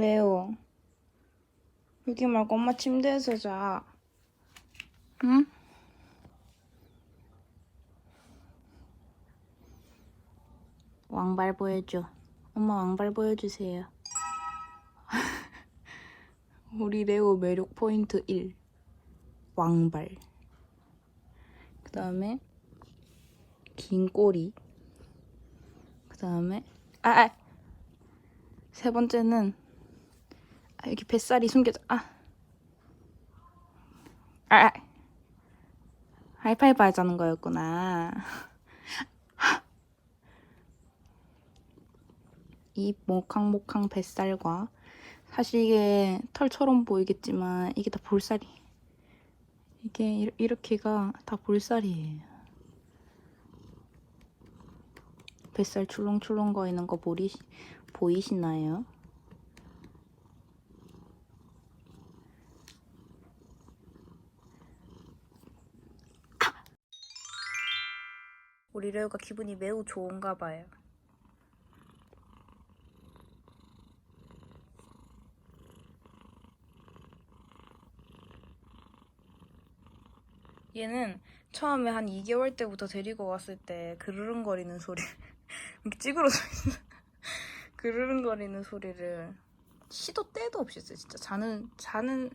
매워. 여기 말고 엄마 침대에서 자. 응? 왕발 보여줘. 엄마 왕발 보여주세요. 우리 레오 매력 포인트 1. 왕발. 그 다음에 긴 꼬리. 그 다음에 아, 아. 세 번째는 아, 여기 뱃살이 숨겨져. 아. 아. 아. 하이파이브 하자는 거였구나. 이 모캉모캉 뱃살과 사실 이게 털처럼 보이겠지만 이게 다 볼살이 이게 이- 이렇게가 다 볼살이에요. 뱃살 출렁출렁 거리는 거 보리, 보이시나요? 우리 레오가 기분이 매우 좋은가 봐요. 얘는 처음에 한 2개월 때부터 데리고 왔을 때 그르릉거리는 소리 이렇게 찌그러져 있어 그르릉거리는 소리를 시도 때도 없이 했어요 진짜 자는 자는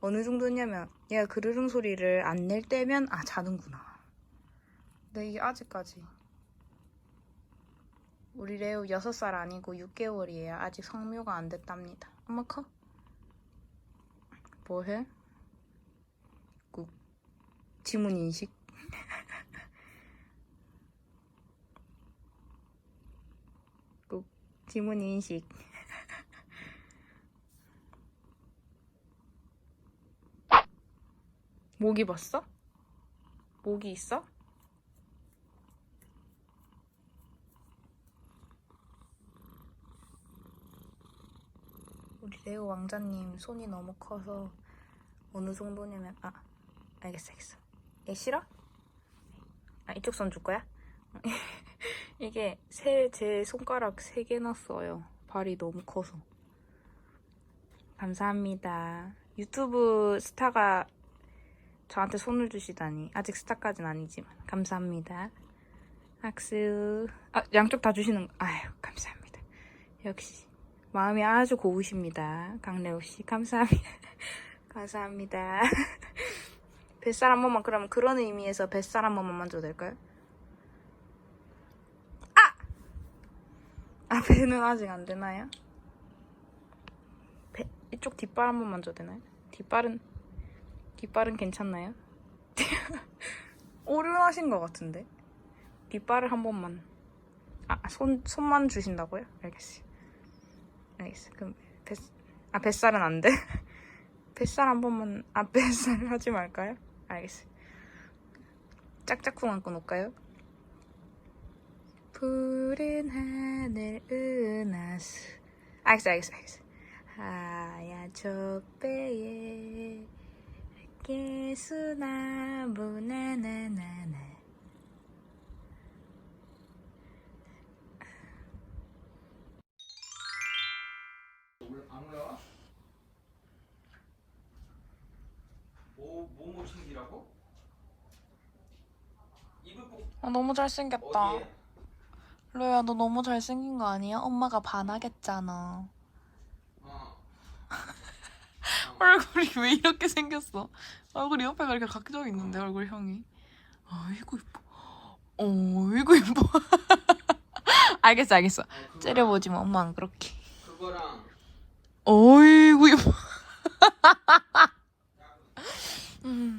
어느 정도냐면 얘가 그르릉 소리를 안 낼 때면 아 자는구나 근데 이게 아직까지 우리 레오 6살 아니고 6개월이에요 아직 성묘가 안 됐답니다 엄마 커? 뭐해? 꾹 지문 인식 꾹 지문 인식 모기 봤어? 모기 있어? 우리 레오 왕자님 손이 너무 커서 어느 정도냐면 아 알겠어 알겠어. 얘 싫어? 아 이쪽 손 줄 거야? 이게 세, 제 손가락 세 개나 써요. 발이 너무 커서. 감사합니다. 유튜브 스타가 저한테 손을 주시다니. 아직 스타까진 아니지만. 감사합니다. 악수. 아 양쪽 다 주시는 아유 감사합니다. 역시 마음이 아주 고우십니다 강래호 씨 감사합니다 감사합니다 뱃살 한 번만 그러면 그런 의미에서 뱃살 한 번만 만져도 될까요? 아! 아 배는 아직 안 되나요? 배, 이쪽 뒷발 한 번 만져도 되나요? 뒷발은 뒷발은 괜찮나요? 오류하신 것 같은데 뒷발을 한 번만 아 손 손만 주신다고요? 알겠어요. 알겠어. 그럼 뱃, 아 뱃살은 안 돼. 뱃살 한 번만 아 뱃살 하지 말까요? 알겠어. 짝짝꿍 안고 놓을까요? 푸른 하늘 은하수 알겠어 알겠어 알겠어 하얀 촛배에 개수나무 나나나나 안 올라와? 뭐, 뭐뭐 챙기라고? 입을 꼭 아, 너무 잘생겼다 어디에? 로야 너 너무 잘생긴 거 아니야? 엄마가 반하겠잖아 어. 얼굴이 왜 이렇게 생겼어? 얼굴이 옆에가 이렇게 각져 있는데 얼굴형이 아이고 이뻐 어이구 이뻐 알겠어 알겠어 어, 그거랑- 째려보지 마 엄마 안 그렇게 어이구 이뻐 음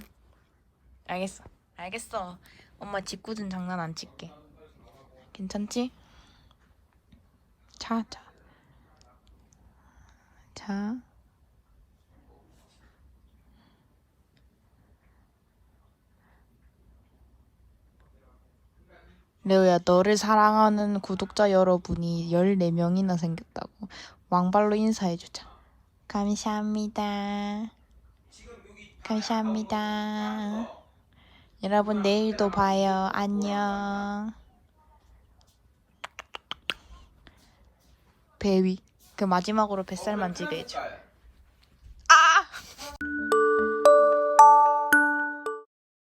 알겠어 알겠어 엄마 짓궂은 장난 안 칠게 괜찮지? 자, 자. 자. 레오야, 너를 사랑하는 구독자 여러분이 14명이나 생겼다고. 왕발로 인사해주자. 감사합니다. 감사합니다. 여러분, 내일도 봐요. 안녕. 배위. 그 마지막으로 어, 뱃살만. 편한 색깔.